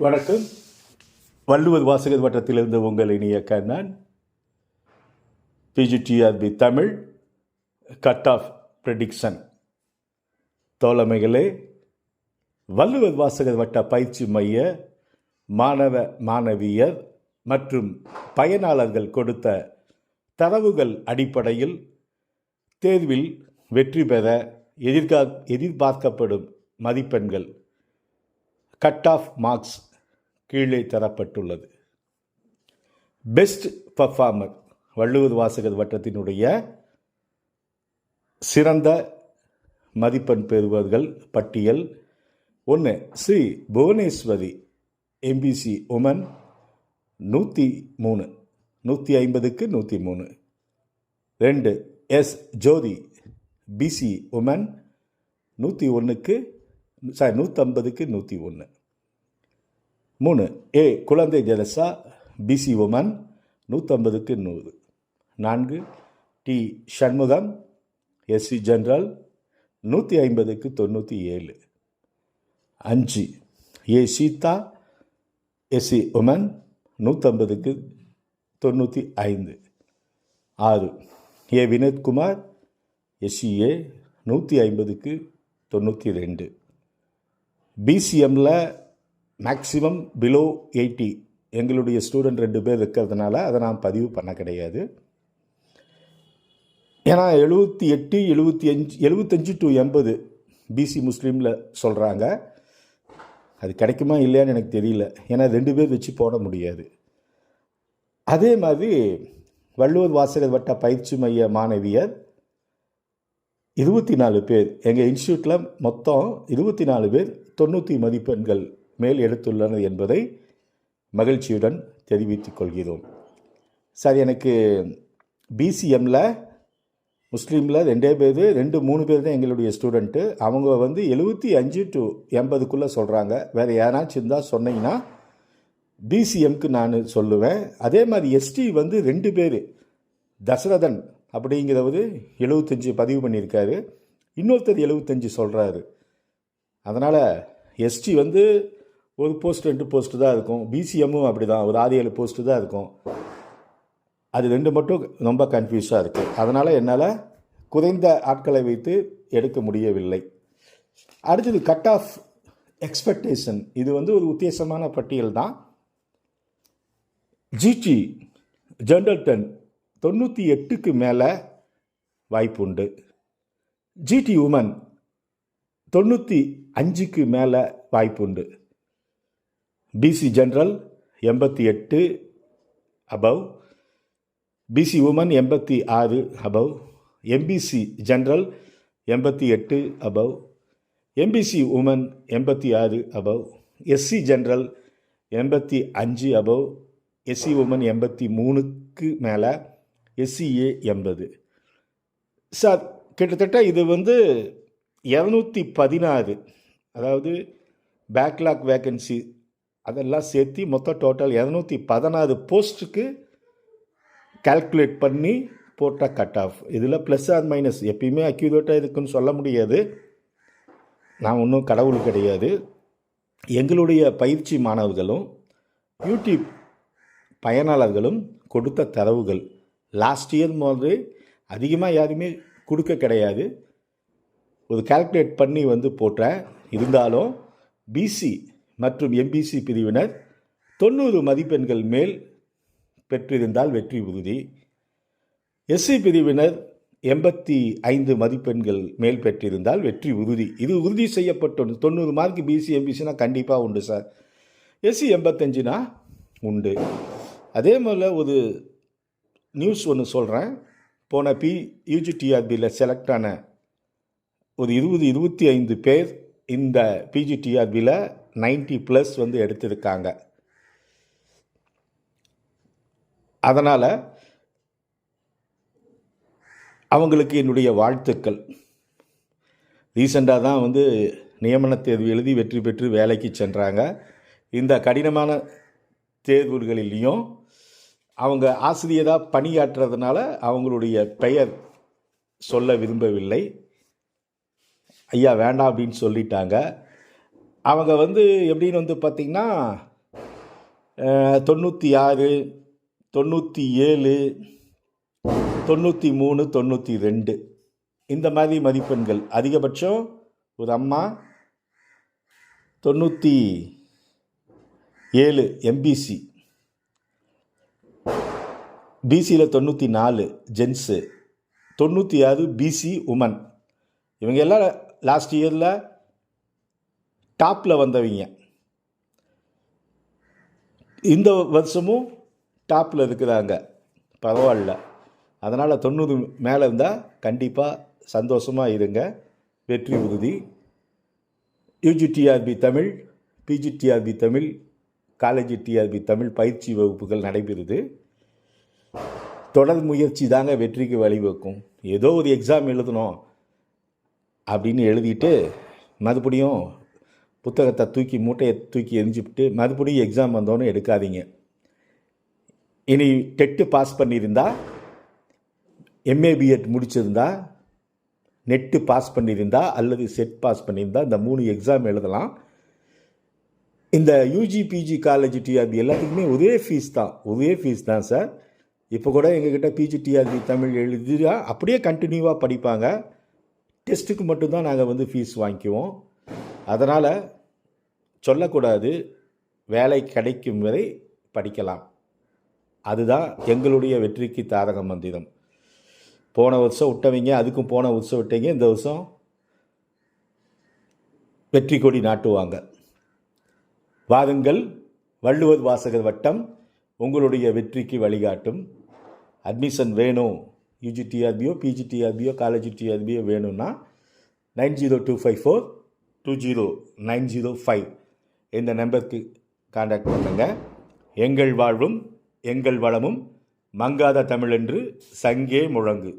வணக்கம். வள்ளுவர் வாசகர் வட்டத்திலிருந்து உங்கள் இனிய Kannan PGTRB Tamil cut off prediction தோழமைகளே Valluvar வாசகர் வட்ட பயிற்சி மைய மாணவ மாணவியர் மற்றும் பயனாளர்கள் கொடுத்த தரவுகள் அடிப்படையில் தேர்வில் வெற்றி பெற எதிர்கா எதிர்பார்க்கப்படும் மதிப்பெண்கள். கட் ஆஃப் மார்க்ஸ் கீழே தரப்பட்டுள்ளது. பெஸ்ட் பர்ஃபார்மர் வள்ளுவர் வாசகர் வட்டத்தினுடைய சிறந்த மதிப்பெண் பெறுவர்கள் பட்டியல் ஒன்று ஸ்ரீ புவனேஸ்வரி எம்பிசி உமன் நூற்றி மூணு நூற்றி ஐம்பதுக்கு நூற்றி மூணு. ரெண்டு எஸ் ஜோதி பிசி உமன் நூற்றி ஒன்றுக்கு சாரி நூற்றம்பதுக்கு நூற்றி ஒன்று மூணு ஏ குழந்தை ஜெலசா பிசி உமன் நூற்றம்பதுக்கு நூறு. நான்கு டி சண்முகம் எஸ்சி ஜென்ரல் நூற்றி ஐம்பதுக்கு தொண்ணூற்றி ஏழு அஞ்சு ஏ சீதா எஸ்சி உமன் நூற்றம்பதுக்கு தொண்ணூற்றி ஐந்து ஆறு ஏ வினோத்குமார் எஸ்சிஏ நூற்றி ஐம்பதுக்கு தொண்ணூற்றி ரெண்டு பிசிஎம்மில் மேக்ஸிமம் பிலோ எயிட்டி எங்களுடைய ஸ்டூடெண்ட் ரெண்டு பேர் இருக்கிறதுனால அதை நான் பதிவு பண்ண கிடையாது. ஏன்னா எழுபத்தி எட்டு எழுபத்தி அஞ்சு எழுபத்தஞ்சு டு எண்பது பிசி முஸ்லீமில் சொல்கிறாங்க அது கிடைக்குமா இல்லையான்னு எனக்கு தெரியல. ஏன்னா ரெண்டு பேர் வச்சு போட முடியாது. அதே மாதிரி வள்ளுவர் வாசகர் வட்ட பயிற்சி மைய மாணவியர் இருபத்தி நாலு பேர். எங்கள் இன்ஸ்டியூட்டில் மொத்தம் இருபத்தி நாலு பேர் தொண்ணூற்றி மதிப்பெண்கள் மேல் எடுத்துள்ளனர் என்பதை மகிழ்ச்சியுடன் தெரிவித்துக் கொள்கிறோம். சார் எனக்கு பிசிஎம்மில் முஸ்லீமில் ரெண்டே பேர் ரெண்டு மூணு பேர் தான் எங்களுடைய ஸ்டூடெண்ட்டு. அவங்க வந்து எழுபத்தி அஞ்சு டு எண்பதுக்குள்ளே சொல்கிறாங்க வேறு யாராச்சும் இருந்தால் சொன்னீங்கன்னா பிசிஎம்க்கு நான் சொல்லுவேன். அதே மாதிரி எஸ்டி வந்து ரெண்டு பேர் தசரதன் அப்படிங்கிறவர் எழுபத்தஞ்சி பதிவு பண்ணியிருக்காரு. இன்னொருத்தர் எழுபத்தஞ்சி சொல்கிறாரு அதனால் எஸ்டி வந்து ஒரு போஸ்ட் ரெண்டு போஸ்ட்டு தான் இருக்கும். பிசிஎம்மும் அப்படி தான் ஒரு ஆறு ஏழு போஸ்ட்டு தான் இருக்கும். அது ரெண்டு மட்டும் ரொம்ப கன்ஃபியூஸாக இருக்குது அதனால் என்னால் குறைந்த ஆட்களை வைத்து எடுக்க முடியவில்லை. அடுத்தது கட் ஆஃப் எக்ஸ்பெக்டேஷன் இது வந்து ஒரு உத்தேசமான பட்டியல் தான். ஜிடி ஜென்ரல்டன் தொண்ணூற்றி எட்டுக்கு மேலே வாய்ப்பு உண்டு. ஜிடி உமன் தொண்ணூற்றி அஞ்சுக்கு மேலே வாய்ப்பு உண்டு பிசி ஜென்ரல் எண்பத்தி எட்டு அபவ் பிசி உமன் எண்பத்தி ஆறு அபவ் எம்பிசி ஜென்ரல் எண்பத்தி எட்டு அபவ் எம்பிசி உமன் எண்பத்தி ஆறு அபவ் எஸ்சி ஜென்ரல் எண்பத்தி அஞ்சு அபவ் எஸ்சி உமன் எண்பத்தி மூணுக்கு மேலே. எஸ்சிஏ எண்பது. சார் கிட்டத்தட்ட இது வந்து இரநூத்தி பதினாறு அதாவது பேக்லாக் வேக்கன்சி அதெல்லாம் சேர்த்து மொத்தம் டோட்டல் இரநூத்தி பதினாறு போஸ்ட்டுக்கு கால்குலேட் பண்ணி போட்ட கட் ஆஃப் இதில் ப்ளஸ் ஆர் மைனஸ் எப்பயுமே அக்யூரேட்டாக இருக்குன்னு சொல்ல முடியாது. நான் ஒன்றும் கடவுள் கிடையாது. எங்களுடைய பயிற்சி மாணவர்களும் யூடியூப் பயனாளர்களும் கொடுத்த தரவுகள் லாஸ்ட் இயர் போது அதிகமாக யாருமே கொடுக்க கிடையாது. ஒரு கால்குலேட் பண்ணி வந்து போட்டேன். இருந்தாலும் பிசி மற்றும் எம்பிசி பிரிவினர் தொண்ணூறு மதிப்பெண்கள் மேல் பெற்றிருந்தால் வெற்றி உறுதி. எஸ்சி பிரிவினர் எண்பத்தி ஐந்து மதிப்பெண்கள் மேல் பெற்றிருந்தால் வெற்றி உறுதி. இது உறுதி செய்யப்பட்டு தொண்ணூறு மார்க் பிசி எம்பிசினா கண்டிப்பாக உண்டு சார் எஸ்சி எண்பத்தஞ்சுனா உண்டு. அதே மாதிரி ஒரு நியூஸ் ஒன்று சொல்கிறேன் போன பி யூஜிடிஆர்பியில் செலக்ட் ஆன ஒரு இருபது இருபத்தி ஐந்து பேர் இந்த பிஜிடிஆர்பியில் நைன்டி ப்ளஸ் வந்து எடுத்திருக்காங்க. அதனால் அவங்களுக்கு என்னுடைய வாழ்த்துக்கள். ரீசெண்டாக தான் வந்து நியமன தேர்வு எழுதி வெற்றி பெற்று வேலைக்கு சென்றாங்க. இந்த கடினமான தேர்வுகளிலையும் அவங்க ஆசிரியராக பணியாற்றுறதுனால அவங்களுடைய பெயர் சொல்ல விரும்பவில்லை. ஐயா வேண்டாம் அப்படின்னு சொல்லிட்டாங்க. அவங்க வந்து எப்படின்னு வந்து பார்த்திங்கன்னா தொண்ணூற்றி ஆறு தொண்ணூற்றி ஏழு தொண்ணூற்றி மூணு தொண்ணூற்றி ரெண்டு இந்த மாதிரி மதிப்பெண்கள். அதிகபட்சம் ஒரு அம்மா தொண்ணூற்றி ஏழு எம்பிசி பிசியில் தொண்ணூற்றி நாலு ஜென்ஸு தொண்ணூற்றி ஆறு பிசி உமன் இவங்க எல்லாம் லாஸ்ட் இயரில் டாப்பில் வந்தவங்க. இந்த வருஷமும் டாப்பில் இருக்கிறாங்க. பரவாயில்ல. அதனால் தொண்ணூறு மேலே இருந்தால் கண்டிப்பாக சந்தோஷமாக இருங்க. வெற்றி உறுதி. UGTRB Tamil PGTRB Tamil college TRB Tamil பயிற்சி வகுப்புகள் நடைபெறுது. தொடர் முயற்சி தாங்க வெற்றிக்கு வழிவகுக்கும். ஏதோ ஒரு எக்ஸாம் எழுதணும். அப்படின்னு எழுதிட்டு மறுபடியும் புத்தகத்தை தூக்கி மூட்டையை தூக்கி எரிஞ்சுவிட்டு மறுபடியும் எக்ஸாம் வந்தோன்னு எடுக்காதீங்க. இனி டெட்டு பாஸ் பண்ணியிருந்தா எம்ஏ பிஎட் முடிச்சிருந்தா நெட்டு பாஸ் பண்ணியிருந்தா அல்லது செட் பாஸ் பண்ணியிருந்தா இந்த மூணு எக்ஸாம் எழுதலாம். இந்த யூஜி பிஜி காலேஜ் டிஆர்பி எல்லாத்துக்குமே ஒரே ஃபீஸ் தான். ஒரே ஃபீஸ் தான் சார் இப்போ கூட எங்ககிட்ட பிஜி டிஆர்பி தமிழ் எழுதியா அப்படியே கண்டினியூவாக படிப்பாங்க. டெஸ்ட்டுக்கு மட்டும்தான் நாங்கள் வந்து ஃபீஸ் வாங்கிக்குவோம். அதனால் சொல்லக்கூடாது வேலை கிடைக்கும் வரை படிக்கலாம். அதுதான் எங்களுடைய வெற்றிக்கு தாரக மந்திரம். போன வருஷம் விட்டவங்க அதுக்கும் போன வருஷம் விட்டவங்க இந்த வருஷம் வெற்றி கொடி நாட்டுவாங்க. வாருங்கள் வள்ளுவர் வாசகர் வட்டம் உங்களுடைய வெற்றிக்கு வழிகாட்டும். அட்மிஷன் வேணும். யூஜிடிஆர்பியோ பிஜிடிஆர்பியோ காலேஜ் டிஆர்பியோ வேணும்னா nine zero two five four two zero nine zero five இந்த நம்பருக்கு காண்டாக்ட் பண்ணுங்கள் எங்கள் வாழ்வும் எங்கள் வளமும் மங்காத தமிழென்று சங்கே முழங்கு.